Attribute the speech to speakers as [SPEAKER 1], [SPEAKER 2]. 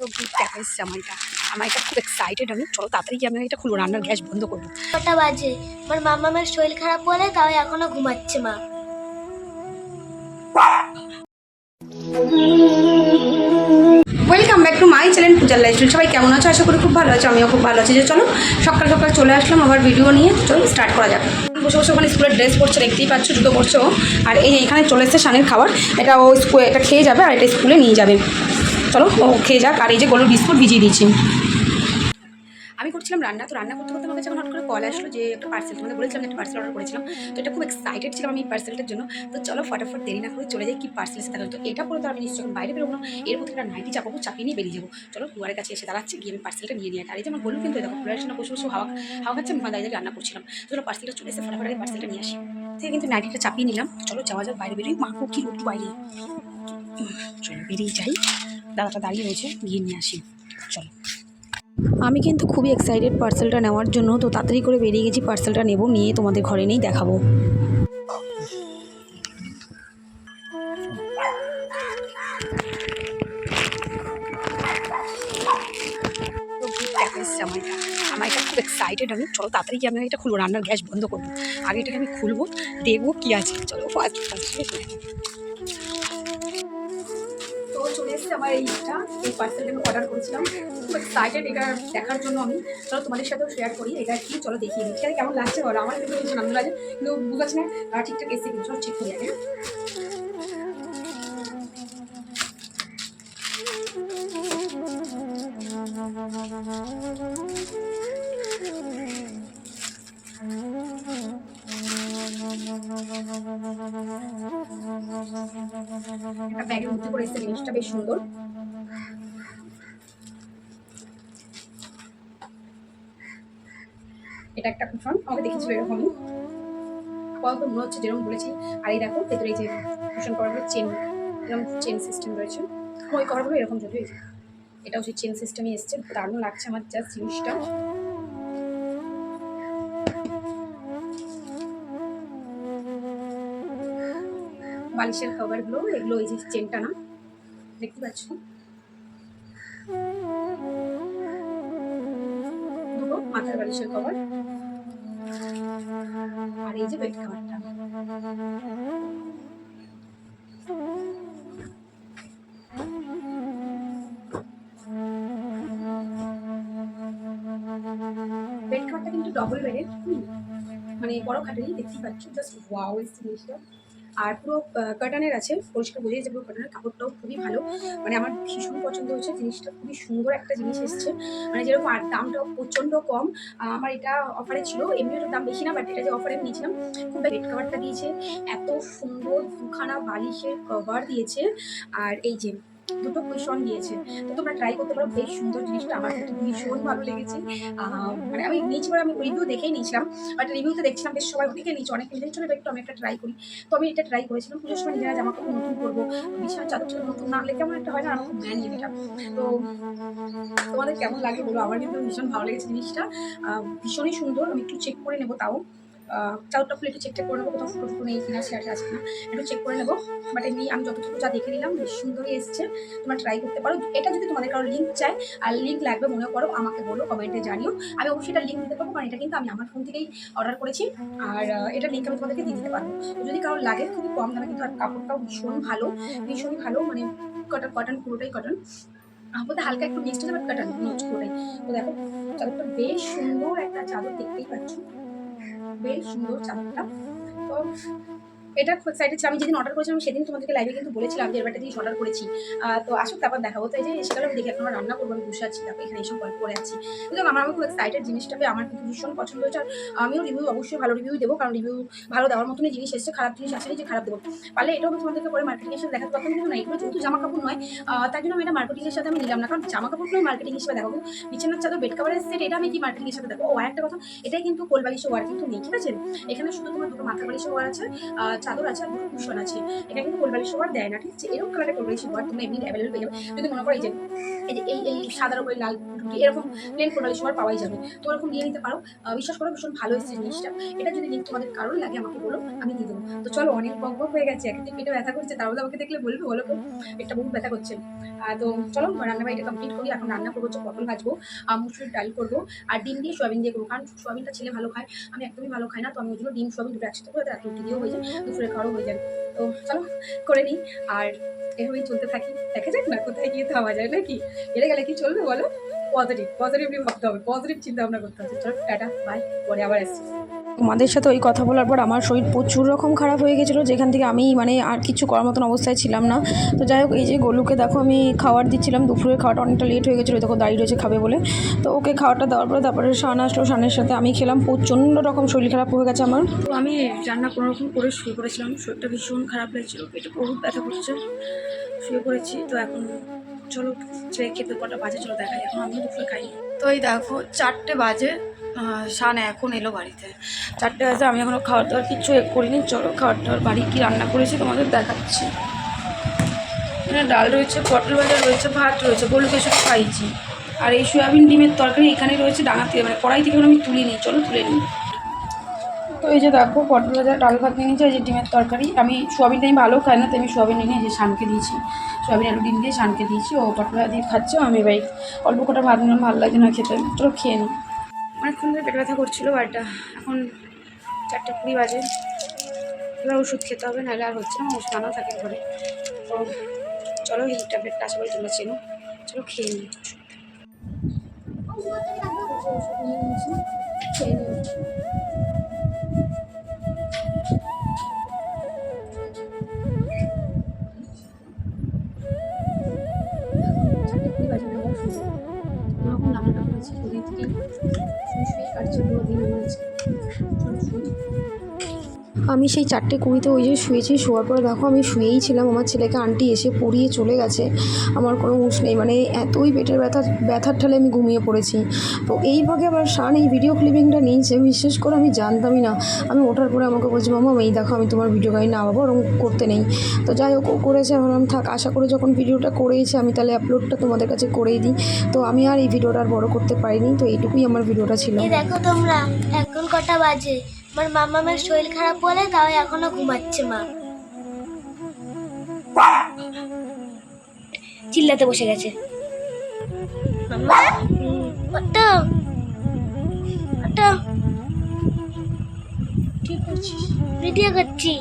[SPEAKER 1] তো দেখা এসছে আমার এটা আমার এটা খুব এক্সাইটেড আমি। চলো তাড়াতাড়ি আমি এটা খুলবো রান্নার গ্যাস বন্ধ করব।
[SPEAKER 2] কটা বাজে। আমার মামা আমার শরীর খারাপ বলে তাও এখনও ঘুমাচ্ছে মা।
[SPEAKER 1] Welcome back to my channel পূজার লাইফস্টাইল সবাই কেমন আছো? আশা করি খুব ভালো আছো আমিও খুব ভালো আছি। যে চলো সকাল সকাল চলে আসলাম আবার ভিডিও নিয়ে। চলো স্টার্ট করা যাক। বসে বসে ওখানে স্কুলের ড্রেস পরছে দেখতেই পাচ্ছ জুতো পরছে। ও আর এই এখানে চলে এসছে সানের খাবার। এটা ও স্কুলে এটা খেয়ে যাবে আর এটা স্কুলে নিয়ে যাবে। চলো, ও খেয়ে যাক, আর এই যে গলুর বিস্কুট ভিজিয়ে দিয়েছি। আমি করছিলাম রান্না, তো রান্না করতে করতে আমার কাছে হট করে কল আসলো যে একটা পার্সেল তোমাদের বলেছিলাম একটা পার্সেল অর্ডার করেছিলাম, তো এটা খুব এক্সাইটেড ছিলাম আমি পার্সেলটার জন্য, তো চলো ফটাফট দেরি না করে চলে যাই কি পার্সেল এসে তো এটা পরে তো আমি নিশ্চয়ই যখন বাইরে বেরোবো না, এর মধ্যে একটা নাইটি চাপাবো, চাপিয়ে নিয়ে বেরিয়ে যাব। চলো দুয়ারের কাছে এসে দাঁড়াচ্ছি, গিয়ে আমি পার্সেলটা নিয়ে নিয়ে আর এই যে আমার বলুন কিন্তু দেখো ফুলের জন্য বসে বসে হাওয়া হাওয়া খাচ্ছে, আমি দাঁড়িয়ে রান্না করছিলাম। চলো পার্সেলটা চলে এসে ফটাফট পার্সেলটা নিয়ে আসি। থেকে কিন্তু নাইটিটা চাপিয়ে নিলাম চলো যাওয়া যাক, বাইরে বেরিয়ে মাকে কি একটু বাইরে। চলো বেরিয়ে যাই। দাদাটা দাঁড়িয়ে রয়েছে গিয়ে নিয়ে আসি। চলো। আমি কিন্তু খুবই এক্সাইটেড পার্সেলটা নেওয়ার জন্য তো তাড়াতাড়ি করে বেরিয়ে গেছি পার্সেলটা নেব নিয়ে তোমাদের ঘরে নেই দেখাবো। আমার এটা। খুব এক্সাইটেড আমি। চলো তাড়াতাড়ি গিয়ে আমি এটা খুলবো রান্নার গ্যাস বন্ধ করব। আগে এটাকে আমি খুলবো দেখব কী আছে। চলো ফার্স্ট তো এসেছে আমার এইটা এই পার্সেলটা আমি অর্ডার করেছিলাম। খুব এক্সাইটেড এটা দেখার জন্য আমি। চলো তোমাদের সাথেও শেয়ার করি। এটা কি? চলো দেখিয়ে দিই। কেমন লাগছে বলো? আমার কিন্তু কিছু নাম লাগে। কিন্তু বুঝাচ্ছি না ঠিকঠাক এসে কিন্তু ঠিক হয়ে করি একটা ব্যাগের মধ্যে করে জিনিসটা বেশ সুন্দর। এটা একটা কুশন আমাকে দেখেছিল এরকমই। আপাতত মনে হচ্ছে যেরকম বলেছি। আর এই দেখো, ভেতরে যে কুশন কভারগুলো চেন এরকম চেন সিস্টেম রয়েছে। ওই কভারগুলো এরকম যদিও। এটাও সেই চেন সিস্টেমই এসছে, দারুণ লাগছে আমার জাস্ট জিনিসটা। বালিশের কভারগুলো এগুলো এই যে চেনটা না, দেখতে পাচ্ছ? মাথার বালিশের কভার আর এই যে বেড কভারটা বেড কভারটা কিন্তু ডবল বেডের মানে বড় খাটেরই দেখতে পাচ্ছ জাস্ট ওয়াও এই জিনিসটা। আর পুরো কাটানের আছে, পরিষ্কার বোঝা যাচ্ছে পুরো কাটানের কাপড়টাও খুবই ভালো। মানে আমার ভীষণ পছন্দ হচ্ছে জিনিসটা খুবই সুন্দর একটা জিনিস এসছে। মানে যেরকম, আর দামটাও প্রচণ্ড কম। আমার এটা অফারে ছিল এমনি একটু দাম বেশি না বাট এটা যে অফারে আমি নিয়েছিলাম, খুব বেড কভারটা দিয়েছে। এত সুন্দর দুখানা বালিশের কভার দিয়েছে। আর এই যে দুটো কুশন দিয়েছে তো তোমরা ট্রাই করতে পারো, বেশ সুন্দর জিনিসটা। আমার কিন্তু ভীষণ ভালো লেগেছে। মানে আমি নিয়েছি পরে আমি রিভিউ দেখেই নিয়েছিলাম বাট রিভিউতে দেখছিলাম, বেশ সবাই অনেকে নিয়েছে। অনেক নিয়েছে চলো একটু আমি একটা ট্রাই করি। তো আমি এটা ট্রাই করেছিলাম, পুজোর সময় নিজেরা জামা কাপড় নতুন করব বিশাল চাদর চাদর নতুন না হলে কেমন একটা হয় না? আমার খুব এটা। তো তোমাদের কেমন লাগে বলো? আমার কিন্তু ভীষণ ভালো লেগেছে জিনিসটা। ভীষণই সুন্দর, আমি একটু চেক করে নেব তাও। চাদরটা খুলে একটু চেক করে নেব, কোথাও ফুটো নেই কিনা সে আছে কিনা, একটু চেক করে নেব। বাট এমনি আমি যতটুকু যা দেখে নিলাম, বেশ সুন্দরই এসছে। তোমরা ট্রাই করতে পারো। এটা যদি তোমাদের কারও লিঙ্ক চাই আর লিঙ্ক লাগবে মনে করো, আমাকে বলো কমেন্টে জানিও। আমি অবশ্যই এটা লিঙ্ক দিতে পারব, কারণ এটা কিন্তু আমি আমার ফোন থেকেই অর্ডার করেছি। আর এটার লিঙ্ক আমি তোমাদেরকে দিয়ে দিতে পারব। যদি কারও লাগে, খুবই কম দামে কিন্তু আর কাপড়টাও ভীষণ ভালো, ভীষণই ভালো মানে কটন কটন পুরোটাই কটন বলতে হালকা একটু মিক্সড আছে কটন হচ্ছে পুরোটাই। তো দেখো, চাদরটা বেশ সুন্দর একটা চাদর দেখতেই পাচ্ছ। বেশ সুন্দর চাদরটা তো এটা এক্সাইটেড ছিলাম। আমি যেদিন অর্ডার করেছিলাম সেদিন তোমাদেরকে লাইভে কিন্তু বলেছিলাম যে এর একটা জিনিস অর্ডার করেছি। তো আসুক, তারপর দেখাবো তো এই যে সেটা আমি দেখে আমার রান্না করব, আমি বসে আছি। তারপর এখানে এসব গল্প করে আছি। কিন্তু আমার আমি খুব এক্সাইটেড জিনিসটা আমার কিন্তু ভীষণ পছন্দ হয়েছে। আর আমিও রিভিউ অবশ্যই ভালো রিভিউ দেবো, কারণ রিভিউ ভালো দেওয়ার মতনই জিনিস এসছে। খারাপ জিনিস আসেনি যে খারাপ দেবো। পারলে এটাও আমি তোমাদেরকে পরে মার্কেটিংয়ের সাথে দেখাতে পারতাম। কিন্তু না, এগুলো যেহেতু জামা কাপড় নয় তাই জন্য আমি এটা মার্কেটিংয়ের সাথে আমি নিলাম না। কারণ জামা কাপড়গুলোই মার্কেটিং হিসেবে দেখাবো। বিছানার চাদর বেড কাভারের সেট এটা আমি কি মার্কেটিং এর সাথে দেখো ও একটা কথা, এটাই কিন্তু কোল বালিশে ওয়ার কিন্তু নেই, ঠিক আছে? এখানে শুধু তোমার দুটো মাথা বালিশে ওয়ার আছে।
[SPEAKER 3] চাদর আছে আর কুশন আছে। এটা কিন্তু কোলবালি সবার দেয় না, ঠিক আছে? এরকম কালারের কোলবালি সবার তোমরা এমনি অ্যাভেলেবল পেয়ে যাবে যদি মনে করো এই যে এই যে, এই এই সাদার উপরে লাল এরকম প্লেন কোলবালি সবার পাওয়াই যাবে। তো এরকম নিয়ে নিতে পারো। বিশ্বাস করো ভীষণ ভালো এসেছে জিনিসটা। এটা যদি লিঙ্ক তোমাদের কারোর লাগে আমাকে বলো, আমি দিয়ে দেবো। তো চলো, অনেক বক বক হয়ে গেছে। একদিন পেটে ব্যথা করছে তার আমাকে দেখলে বলবে, বলো তো। পেটটা বহুত ব্যথা করছে। তো চলো রান্না বাড়িটা কমপ্লিট করি। এখন রান্না করব, হচ্ছে পটল ভাজবো আর মুসুরির ডাল করব, আর ডিম দিয়ে সোয়াবিন দিয়ে করব। কারণ সোয়াবিনটা ছেলে ভালো খায়, আমি একদমই ভালো খাই না। তো আমি ওই জন্য ডিম, সোয়াবিন দুটো একসাথে করে রাত রুটি দিয়েও হয়ে যায়। দুপুরে ঘরও হয়ে যায় তো চলো, করে নিই। আর এভাবেই চলতে থাকি। দেখা যাক না, কোথায় গিয়ে থামা যায় নাকি? এটা গেলে কি চলবে বলো? পজিটিভ পজিটিভলি ভাবতে হবে। পজিটিভ চিন্তা ভাবনা করতে হবে। চলো, টাটা বাই পরে আবার আসছি।
[SPEAKER 1] তোমাদের সাথে ওই কথা বলার পর আমার শরীর প্রচুর রকম খারাপ হয়ে গেছিল, যেখান থেকে আমি মানে আর কিছু করার মতন অবস্থায় ছিলাম না। তো যাই হোক, এই যে গোলুকে দেখো আমি খাবার দিচ্ছিলাম দুপুরের খাওয়াটা অনেকটা লেট হয়ে গেছিল, দেখো দাঁড়িয়ে রয়েছে খাবে বলে। তো ওকে খাওয়াটা দেওয়ার পরে তারপরে শান আসলো, শানের সাথে আমি খেলাম, প্রচণ্ড রকম শরীর খারাপ হয়ে গেছে আমার। তো আমি রান্না কোনো রকম করে শুয়ে পড়েছিলাম, শরীরটা ভীষণ খারাপ লাগছিল, পেটে বহুত ব্যথা করছে, শুয়ে পড়েছি। তো এখন চলো খেতে কটা বাজে, চলো দেখাই, এখন আমি দুপুরে খাই তো এই দেখো, চারটে বাজে শান এখন এলো বাড়িতে। চারটে বাজে, আমি এখনও খাওয়ার দাওয়ার কিছু করিনি। চলো, খাওয়ার দাওয়ার বাড়ি কী রান্না করেছি তোমাদের দেখাচ্ছি। এখানে ডাল রয়েছে, পটল ভাজা রয়েছে, ভাত রয়েছে গলুকে সব খাইছি। আর এই সয়াবিন ডিমের তরকারি এখানে রয়েছে ডাঙা ডাঙাতে মানে কড়াই থেকে আমি তুলি নিই চলো, তুলে নিই। তো এই যে দেখো, পটল ভাজা, ডাল ভাত নিয়ে নিয়েছি, এই যে ডিমের তরকারি। আমি সোয়াবিনটা আমি ভালো খাই না, তো আমি সোয়াবিন নিয়ে যে শানকে দিয়েছি। সোয়াবিন আলু ডিম দিয়ে শানকে দিয়েছি, ও পটল ভাজা দিয়ে খাচ্ছে, আমি ভাই অল্প কটা ভাত নিলাম, ভালো লাগে না খেতে। চলো, খেয়ে নিই। অনেকক্ষণ ধরে পেট ব্যথা করছিল বাড়িটা এখন চারটে কুড়ি বাজে। এবার ওষুধ খেতে হবে, নাহলে আর হচ্ছে না, ওষুধ আনাও থাকে ঘরে। তো চলো, এই ট্যাবলেটটা আশা করি তোমরা চেনো। চলো, খেয়ে নিই।
[SPEAKER 3] খেয়ে নিই। ওরকম হচ্ছে করেছি আর পুরো দিন শুই
[SPEAKER 1] আমি সেই চারটে কুড়িতে ওই যে শুয়েছি, শোয়ার পরে দেখো আমি শুয়েই ছিলাম। আমার ছেলেকে আন্টি এসে পড়িয়ে চলে গেছে। আমার কোনো হুঁশ নেই। মানে এতই পেটের ব্যথা, ব্যথার ঠালে আমি ঘুমিয়ে পড়েছি। তো এই ভাগে আবার শান এই ভিডিও ক্লিপিংটা নিয়েছে। বিশেষ করে আমি জানতামই না। আমি ওঠার পরে আমাকে বলছি, মামা, এই দেখো, আমি তোমার ভিডিও গাড়ি না বাবা ওরকম করতে নেই। তো যাই হোক করেছে। ভাবলাম থাক, আশা করে যখন ভিডিওটা করেইছে, আমি তাহলে আপলোডটা তোমাদের কাছে করেই দিই। তো আমি আর এই ভিডিওটা আর বড় করতে পারিনি। তো এইটুকুই আমার ভিডিওটা ছিল।
[SPEAKER 2] দেখো তোমরা, এখন কটা বাজে? আমার মামা মামামের শরীর খারাপ বলে তাও এখনও ঘুমাচ্ছে মা। চিল্লাতে বসে গেছে। ভিডিও করছি।